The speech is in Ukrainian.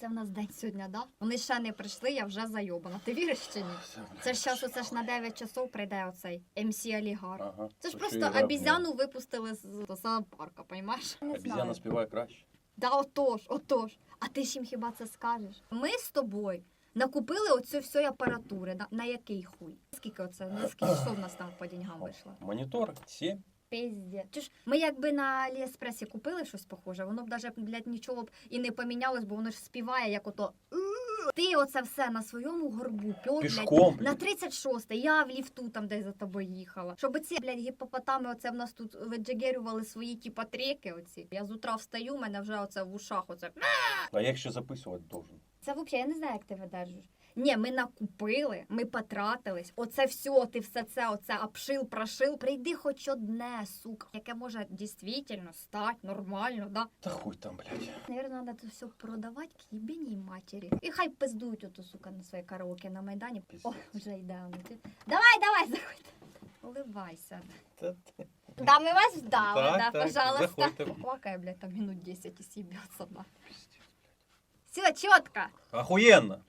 Це в нас день сьогодні, да? Вони ще не прийшли, я вже зайобана. Ти віриш чи ні? Це ж зараз оце ж на 9 часов прийде оцей МС Олігарх. Ага. Це ж То просто раб, обізяну випустили з зоопарка, понімаєш? Не Обізяна знаю. співає краще. Да, отож, отож. А ти ж їм хіба це скажеш? Ми з тобою накупили оцю всю апаратури. На, на який хуй? Скільки оце? На скільки що в нас там по деньгам вийшло? Монітор 7. Пізде. Чи ж ми якби на Аліеспресі купили щось похоже, воно б навіть, блядь, нічого б і не помінялось, бо воно ж співає, як ото. Ти оце все на своєму горбу блядь, Пішком, на блядь. 36 я в ліфту там десь за тобою їхала. Щоб ці, блядь, гіпопотами оце в нас тут виджигерювали свої типа треки оці. Я з утра встаю, мене вже оце в ушах оце. А як ще записувати должен? Це взагалі, я не знаю, як ти видержиш. Ні, ми накупили, ми потратились. Оце все, ти все це, оце обшил, прошил. Прийди хоч одне, сука, яке може дійсно стати нормально, да? Та хуй там, блядь. Наверное, треба це все продавати к єбіній матері. І хай пиздують оту, сука, на своє караоке на Майдані. О, вже йде. Давай, давай, заходь. Уливайся. Да, ми вас ждали, Так, да, пожалуйста. Плакає, блядь, там минут 10 і сіб'ється, да. Все, Охуенно!